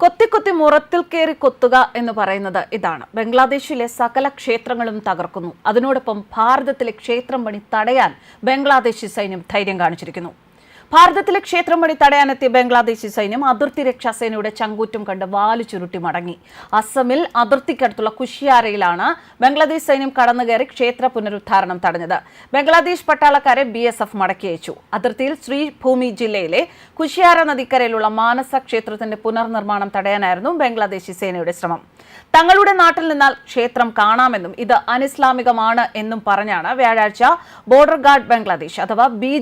കൊത്തിക്കൊത്തി മുറത്തിൽ കയറി കൊത്തുക എന്ന് പറയുന്നത് ഇതാണ്. ബംഗ്ലാദേശിലെ സകല ക്ഷേത്രങ്ങളും തകർക്കുന്നു. അതിനോടൊപ്പം ഭാരതത്തിലെ ക്ഷേത്രം പണി തടയാൻ ബംഗ്ലാദേശി സൈന്യം ധൈര്യം കാണിച്ചിരിക്കുന്നു. ഭാരതത്തിലെ ക്ഷേത്രം പണി തടയാനെത്തിയ ബംഗ്ലാദേശി സൈന്യം അതിർത്തി രക്ഷാസേനയുടെ ചങ്കൂറ്റം കണ്ട് വാലു ചുരുട്ടി മടങ്ങി. അസമിൽ അതിർത്തിക്കടുത്തുള്ള കുഷിയാരയിലാണ് ബംഗ്ലാദേശ് സൈന്യം കടന്നുകയറി ക്ഷേത്ര പുനരുദ്ധാരണം തടഞ്ഞത്. ബംഗ്ലാദേശ് പട്ടാളക്കാരെ ബി എസ് എഫ് മടക്കി അയച്ചു. അതിർത്തിയിൽ ശ്രീഭൂമി ജില്ലയിലെ കുഷിയാര നദിക്കരയിലുള്ള മാനസ ക്ഷേത്രത്തിന്റെ പുനർനിർമ്മാണം തടയാനായിരുന്നു ബംഗ്ലാദേശി സേനയുടെ ശ്രമം. തങ്ങളുടെ നാട്ടിൽ നിന്നാൽ ക്ഷേത്രം കാണാമെന്നും ഇത് അനിസ്ലാമികമാണ് എന്നും പറഞ്ഞാണ് വ്യാഴാഴ്ച ബോർഡർ ഗാർഡ് ബംഗ്ലാദേശ് അഥവാ ബി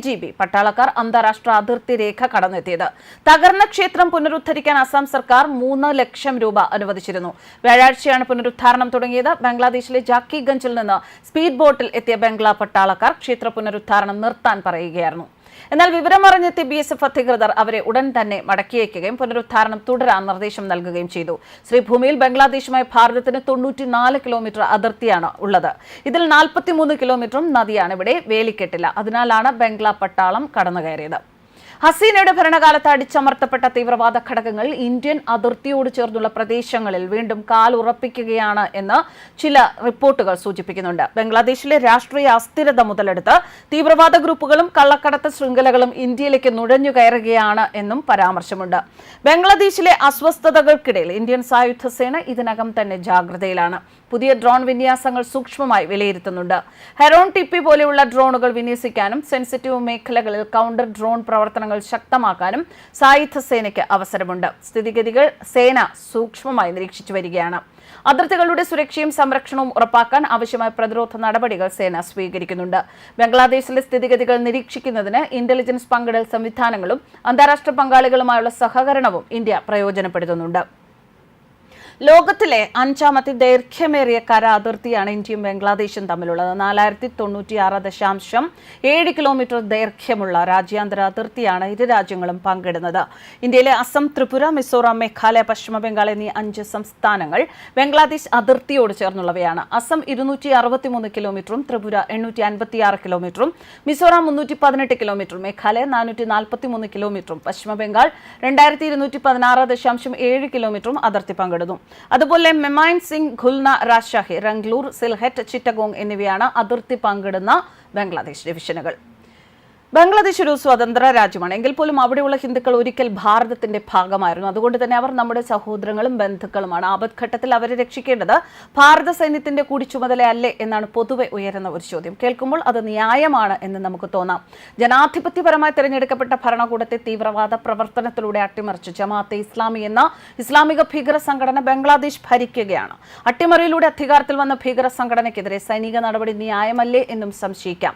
പട്ടാളക്കാർ അന്താരാഷ്ട്ര അതിർത്തി രേഖ കടന്നെത്തിയത്. തകർന്ന ക്ഷേത്രം പുനരുദ്ധരിക്കാൻ അസം സർക്കാർ മൂന്ന് ലക്ഷം രൂപ അനുവദിച്ചിരുന്നു. വ്യാഴാഴ്ചയാണ് പുനരുദ്ധാരണം തുടങ്ങിയത്. ബംഗ്ലാദേശിലെ ജാക്കിഗഞ്ചിൽ നിന്ന് സ്പീഡ് ബോട്ടിൽ എത്തിയ ബംഗ്ലാ പട്ടാളക്കാർ ക്ഷേത്ര പുനരുദ്ധാരണം നിർത്താൻ പറയുകയായിരുന്നു. എന്നാൽ വിവരമറിഞ്ഞെത്തിയ ബി എസ് എഫ് അധികൃതർ അവരെ ഉടൻ തന്നെ മടക്കിയേക്കുകയും പുനരുദ്ധാരണം തുടരാൻ നിർദ്ദേശം നൽകുകയും ചെയ്തു. ശ്രീഭൂമിയിൽ ബംഗ്ലാദേശുമായി ഭാരതത്തിന് തൊണ്ണൂറ്റിനാല് കിലോമീറ്റർ അതിർത്തിയാണ് ഉള്ളത്. ഇതിൽ നാൽപ്പത്തിമൂന്ന് കിലോമീറ്ററും നദിയാണ് ഇവിടെ വേലിക്കെട്ടില്ല. അതിനാലാണ് ബംഗ്ലാ പട്ടാളം കടന്നുകയറിയത്. ഹസീനയുടെ ഭരണകാലത്ത് അടിച്ചമർത്തപ്പെട്ട തീവ്രവാദ ഘടകങ്ങൾ ഇന്ത്യൻ അതിർത്തിയോട് ചേർന്നുള്ള പ്രദേശങ്ങളിൽ വീണ്ടും കാലുറപ്പിക്കുകയാണ് എന്ന് ചില റിപ്പോർട്ടുകൾ സൂചിപ്പിക്കുന്നുണ്ട്. ബംഗ്ലാദേശിലെ രാഷ്ട്രീയ അസ്ഥിരത മുതലെടുത്ത് തീവ്രവാദ ഗ്രൂപ്പുകളും കള്ളക്കടത്ത് ശൃംഖലകളും ഇന്ത്യയിലേക്ക് നുഴഞ്ഞു കയറുകയാണ് എന്നും പരാമർശമുണ്ട്. ബംഗ്ലാദേശിലെ അസ്വസ്ഥതകൾക്കിടയിൽ ഇന്ത്യൻ സായുധ സേന ഇതിനകം തന്നെ ജാഗ്രതയിലാണ്. പുതിയ ഡ്രോൺ വിന്യാസങ്ങൾ സൂക്ഷ്മമായി വിലയിരുത്തുന്നുണ്ട്. ഹെറോൺ ടിപ്പി പോലെയുള്ള ഡ്രോണുകൾ വിന്യസിക്കാനും സെൻസിറ്റീവ് മേഖലകളിൽ കൗണ്ടർ ഡ്രോൺ പ്രവർത്തനങ്ങൾ ശക്തമാക്കാനും സായുധ സേനയ്ക്ക് അവസരമുണ്ട്. സ്ഥിതിഗതികൾ സേന സൂക്ഷ്മമായി നിരീക്ഷിച്ചു വരികയാണ്. അതിർത്തികളുടെ സുരക്ഷയും സംരക്ഷണവും ഉറപ്പാക്കാൻ ആവശ്യമായ പ്രതിരോധ നടപടികൾ സേന സ്വീകരിക്കുന്നുണ്ട്. ബംഗ്ലാദേശിലെ സ്ഥിതിഗതികൾ നിരീക്ഷിക്കുന്നതിന് ഇന്റലിജൻസ് പങ്കിടൽ സംവിധാനങ്ങളും അന്താരാഷ്ട്ര പങ്കാളികളുമായുള്ള സഹകരണവും ഇന്ത്യ പ്രയോജനപ്പെടുത്തുന്നുണ്ട്. ലോകത്തിലെ അഞ്ചാമത്തെ ദൈർഘ്യമേറിയ കര അതിർത്തിയാണ് ഇന്ത്യയും ബംഗ്ലാദേശും തമ്മിലുള്ളത്. നാലായിരത്തി തൊണ്ണൂറ്റിയാറ് ദശാംശം ഏഴ് കിലോമീറ്റർ ദൈർഘ്യമുള്ള രാജ്യാന്തര അതിർത്തിയാണ് ഇരു രാജ്യങ്ങളും പങ്കിടുന്നത്. ഇന്ത്യയിലെ അസം ത്രിപുര മിസോറാം മേഘാലയ പശ്ചിമ ബംഗാൾ എന്നീ അഞ്ച് സംസ്ഥാനങ്ങൾ ബംഗ്ലാദേശ് അതിർത്തിയോട് ചേർന്നുള്ളവയാണ്. അസം ഇരുന്നൂറ്റി അറുപത്തിമൂന്ന് കിലോമീറ്ററും ത്രിപുര എണ്ണൂറ്റി അൻപത്തിയാറ് കിലോമീറ്ററും മിസോറാം മുന്നൂറ്റി പതിനെട്ട് കിലോമീറ്ററും മേഘാലയ നാനൂറ്റി നാൽപ്പത്തിമൂന്ന് കിലോമീറ്ററും പശ്ചിമ ബംഗാൾ രണ്ടായിരത്തി ഇരുന്നൂറ്റി പതിനാറ് ദശാംശം ഏഴ് കിലോമീറ്ററും അതിർത്തി പങ്കിടുന്നു. അതുപോലെ മെമൈൻ സിംഗ് ഖുൽന രാജ്ഷാഹി റംഗ്ലൂർ സിൽഹെറ്റ് ചിറ്റഗോങ് എന്നിവയാണ് അതിർത്തി പങ്കിടുന്ന ബംഗ്ലാദേശ് ഡിവിഷനുകൾ. ബംഗ്ലാദേശ് ഒരു സ്വതന്ത്ര രാജ്യമാണ്. എങ്കിൽ പോലും അവിടെയുള്ള ഹിന്ദുക്കൾ ഒരിക്കൽ ഭാരതത്തിന്റെ ഭാഗമായിരുന്നു. അതുകൊണ്ട് തന്നെ അവർ നമ്മുടെ സഹോദരങ്ങളും ബന്ധുക്കളുമാണ്. ആപത്ഘട്ടത്തിൽ അവരെ രക്ഷിക്കേണ്ടത് ഭാരത സൈന്യത്തിന്റെ കൂടി ചുമതലയല്ലേ എന്നാണ് പൊതുവെ ഉയരുന്ന ഒരു ചോദ്യം. കേൾക്കുമ്പോൾ അത് ന്യായമാണ് എന്ന് നമുക്ക് തോന്നാം. ജനാധിപത്യപരമായി തിരഞ്ഞെടുക്കപ്പെട്ട ഭരണകൂടത്തെ തീവ്രവാദ പ്രവർത്തനത്തിലൂടെ അട്ടിമറിച്ച്. ജമാഅത്തെ ഇസ്ലാമി എന്ന ഇസ്ലാമിക ഭീകര സംഘടന ബംഗ്ലാദേശ് ഭരിക്കുകയാണ്. അട്ടിമറിയിലൂടെ അധികാരത്തിൽ വന്ന ഭീകര സംഘടനയ്ക്കെതിരെ സൈനിക നടപടി ന്യായമല്ലേ എന്നും സംശയിക്കാം.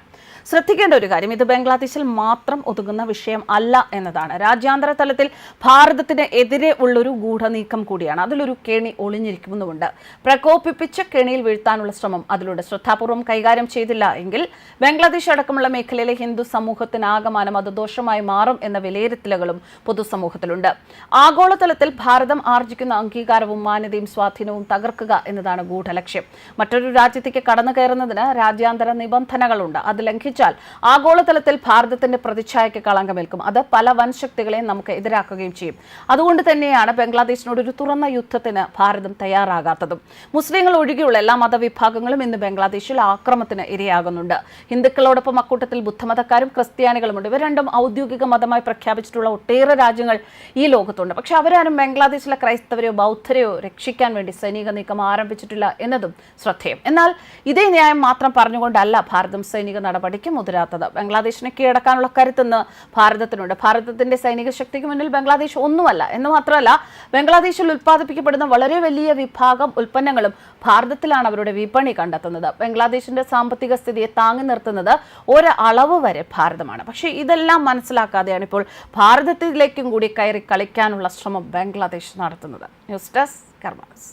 ശ്രദ്ധിക്കേണ്ട ഒരു കാര്യം. ഇത് ബംഗ്ലാദേശിൽ മാത്രം ഒതുങ്ങുന്ന വിഷയം അല്ല എന്നതാണ്. രാജ്യാന്തര തലത്തിൽ ഭാരതത്തിന് എതിരെ ഉള്ളൊരു ഗൂഢനീക്കം കൂടിയാണ്. അതിലൊരു കെണി ഒളിഞ്ഞിരിക്കുന്നുമുണ്ട്. പ്രകോപിപ്പിച്ച് കെണിയിൽ വീഴ്ത്താനുള്ള ശ്രമം അതിലൂടെ ശ്രദ്ധാപൂർവം കൈകാര്യം ചെയ്തില്ല എങ്കിൽ ബംഗ്ലാദേശ് അടക്കമുള്ള മേഖലയിലെ ഹിന്ദു സമൂഹത്തിനാകമാനം അത് ദോഷമായി മാറും എന്ന വിലയിരുത്തലുകളും പൊതുസമൂഹത്തിലുണ്ട്. ആഗോളതലത്തിൽ ഭാരതം ആർജിക്കുന്ന അംഗീകാരവും മാന്യതയും സ്വാധീനവും തകർക്കുക എന്നതാണ് ഗൂഢലക്ഷ്യം. മറ്റൊരു രാജ്യത്തേക്ക് കടന്നു കയറുന്നതിന് രാജ്യാന്തര നിബന്ധനകളുണ്ട്. അത് ലംഘിച്ചാൽ ആഗോളതലത്തിൽ ഭാരതത്തിന്റെ പ്രതിച്ഛായയ്ക്ക് കളങ്കമേൽക്കും. അത് പല വൻ ശക്തികളെയും നമുക്ക് എതിരാക്കുകയും ചെയ്യും. അതുകൊണ്ട് തന്നെയാണ് ബംഗ്ലാദേശിനോട് ഒരു തുറന്ന യുദ്ധത്തിന് ഭാരതം തയ്യാറാകാത്തതും. മുസ്ലിങ്ങൾ ഒഴികെയുള്ള എല്ലാ മതവിഭാഗങ്ങളും ഇന്ന് ബംഗ്ലാദേശിൽ ആക്രമത്തിന് ഇരയാകുന്നുണ്ട്. ഹിന്ദുക്കളോടൊപ്പം അക്കൂട്ടത്തിൽ ബുദ്ധമതക്കാരും ക്രിസ്ത്യാനികളുമുണ്ട്. ഇവർ രണ്ടും ഔദ്യോഗിക മതമായി പ്രഖ്യാപിച്ചിട്ടുള്ള ഒട്ടേറെ രാജ്യങ്ങൾ ഈ ലോകത്തുണ്ട്. പക്ഷെ അവരാരും ബംഗ്ലാദേശിലെ ക്രൈസ്തവരെയോ ബൗദ്ധരെയോ രക്ഷിക്കാൻ വേണ്ടി സൈനിക നീക്കം ആരംഭിച്ചിട്ടില്ല എന്നതും ശ്രദ്ധേയം. എന്നാൽ ഇതേ ന്യായം മാത്രം പറഞ്ഞുകൊണ്ടല്ല ഭാരതം സൈനിക നടപടിക്ക് മുതിരാത്തത്. ബംഗ്ലാദേശിനെ കീഴടക്കാനുള്ള കരുത്തെന്ന് ഭാരതത്തിനുണ്ട്. ഭാരതത്തിന്റെ സൈനിക ശക്തിക്ക് മുന്നിൽ ബംഗ്ലാദേശ് ഒന്നുമല്ല. എന്ന് മാത്രമല്ല ബംഗ്ലാദേശിൽ ഉത്പാദിപ്പിക്കപ്പെടുന്ന വളരെ വലിയ വിഭാഗം ഉൽപ്പന്നങ്ങളും ഭാരതത്തിലാണ് അവരുടെ വിപണി കണ്ടെത്തുന്നത്. ബംഗ്ലാദേശിന്റെ സാമ്പത്തിക സ്ഥിതിയെ താങ്ങി നിർത്തുന്നത് ഒരളവ് വരെ ഭാരതമാണ്. പക്ഷേ ഇതെല്ലാം മനസ്സിലാക്കാതെയാണ് ഇപ്പോൾ ഭാരതത്തിലേക്കും കൂടി കയറി കളിക്കാനുള്ള ശ്രമം ബംഗ്ലാദേശ് നടത്തുന്നത്. News desk karmas